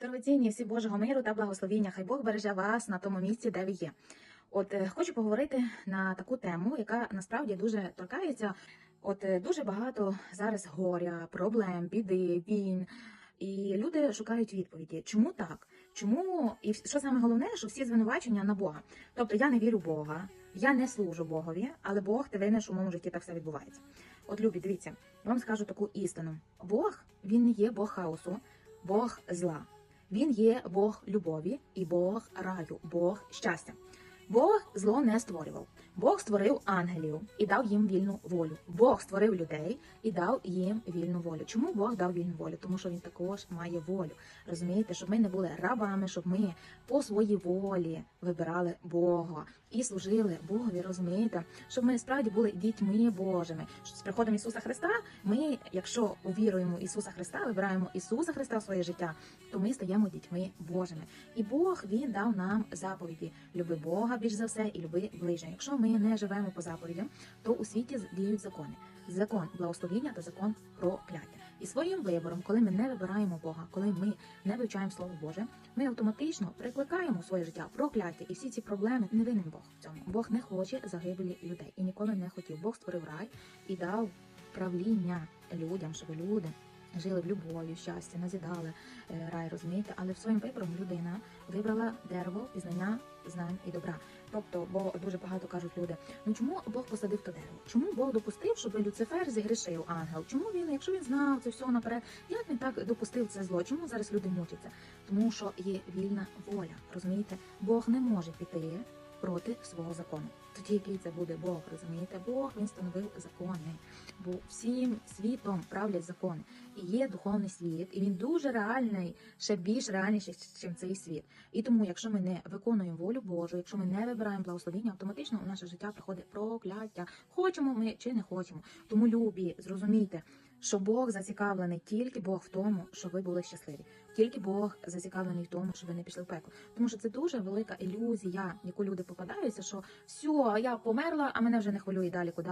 Дорогоцінні всі Божого миру та благословіння. Хай Бог береже вас на тому місці, де ви є. От е, хочу поговорити на таку тему, яка насправді дуже торкається. От е, дуже багато зараз горя, проблем, біди, війн. І люди шукають відповіді, чому так? Чому і що саме головне, що всі звинувачення на Бога. Тобто я не вірю в Бога, я не служу Богові, але Бог ти винен, що моєму житті так все відбувається. От любі, дивіться, вам скажу таку істину: Бог він не є Бог хаосу, Бог зла. Він є Бог любові і Бог раю, Бог щастя. Бог зло не створював. Бог створив ангелів і дав їм вільну волю. Бог створив людей і дав їм вільну волю. Чому Бог дав вільну волю? Тому що він також має волю. Розумієте, щоб ми не були рабами, щоб ми по своїй волі вибирали Бога і служили Богові. Розумієте, щоб ми справді були дітьми Божими. З приходом Ісуса Христа ми, якщо увіруємо Ісуса Христа, вибираємо Ісуса Христа в своє життя, то ми стаємо дітьми Божими. І Бог він дав нам заповіді: люби Бога більш за все і люби ближнього. Якщо ми не живемо по заповідям, то у світі діють закони. Закон благословіння та закон прокляття. І своїм вибором, коли ми не вибираємо Бога, коли ми не вивчаємо Слово Боже, ми автоматично прикликаємо в своє життя прокляття. І всі ці проблеми не винен Бог в цьому. Бог не хоче загибелі людей і ніколи не хотів. Бог створив рай і дав правління людям, щоб люди жили в любові, в щасті, назідали е, рай, розумієте, але в своїм вибором людина вибрала дерево пізнання знань і добра. Тобто, бо дуже багато кажуть люди: ну чому Бог посадив то дерево? Чому Бог допустив, щоб Люцифер зігрішив ангел? Чому він, якщо він знав це все наперед, як він так допустив це зло? Чому зараз люди мучаться? Тому що є вільна воля, розумієте? Бог не може піти проти свого закону. Тоді який це буде Бог, розумієте? Бог він встановив закони, бо всім світом правлять закони. І є духовний світ, і він дуже реальний, ще більш реальніший, ніж цей світ. І тому, якщо ми не виконуємо волю Божу, якщо ми не вибираємо благословіння, автоматично у наше життя приходить прокляття. Хочемо ми чи не хочемо. Тому любі, зрозумійте, що Бог зацікавлений тільки Бог в тому, що ви були щасливі. Тільки Бог зацікавлений в тому, що ви не пішли в пекло. Тому що це дуже велика ілюзія, яку люди попадаються, що все, я померла, а мене вже не хвилює далі, куди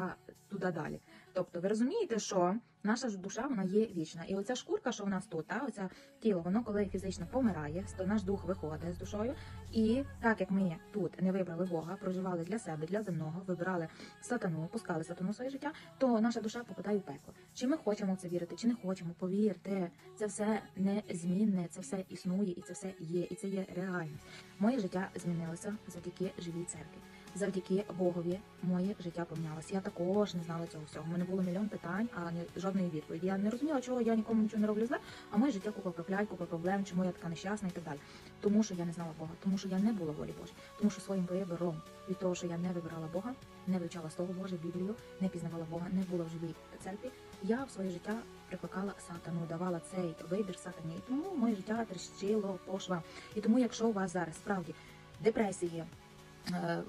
туди далі. Тобто, ви розумієте, що наша ж душа вона є вічна, і оця шкурка, що в нас тут, та оця тіло, воно коли фізично помирає, то наш дух виходить з душою. І так як ми тут не вибрали Бога, проживали для себе, для земного, вибирали сатану, пускали сатану в своє життя, то наша душа попадає в пекло. Чи ми хочемо в це вірити, чи не хочемо, повірте, це все незмінне, це все існує, і це все є, і це є реальність. Моє життя змінилося завдяки живій церкві. Завдяки Богові моє життя помінялося. Я також не знала цього всього. У мене було мільйон питань, а не жодної відповіді. Я не розуміла, чого я нікому нічого не роблю зле, а моє життя купа проклять, купа проблем, чому я така нещасна і так далі. Тому що я не знала Бога, тому що я не була волі Божій, тому що своїм вибором від того, що я не вибирала Бога, не вивчала Слово Боже, Біблію, не пізнавала Бога, не була в живій церкві. Я в своє життя прикликала сатану, давала цей вибір сатані. І тому моє життя тріщило по швам. І тому, якщо у вас зараз справді депресії,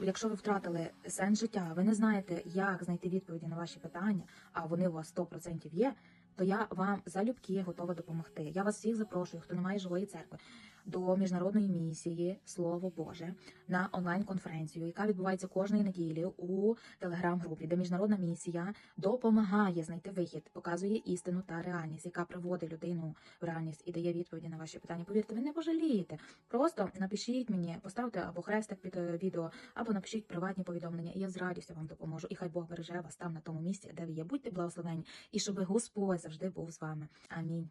Якщо ви втратили сенс життя, ви не знаєте, як знайти відповіді на ваші питання, а вони у вас 100% є, то я вам залюбки готова допомогти. Я вас всіх запрошую, хто не має живої церкви, до міжнародної місії Слово Боже на онлайн-конференцію, яка відбувається кожної неділі у телеграм-групі, де міжнародна місія допомагає знайти вихід, показує істину та реальність, яка приводить людину в реальність і дає відповіді на ваші питання. Повірте, ви не пожалієте. Просто напишіть мені, поставте або хрестик під е, відео, або напишіть приватні повідомлення, і я з радістю вам допоможу. І хай Бог береже вас там на тому місці, де ви є. Будьте благословені, і щоб Господь завжди був з вами. Амінь.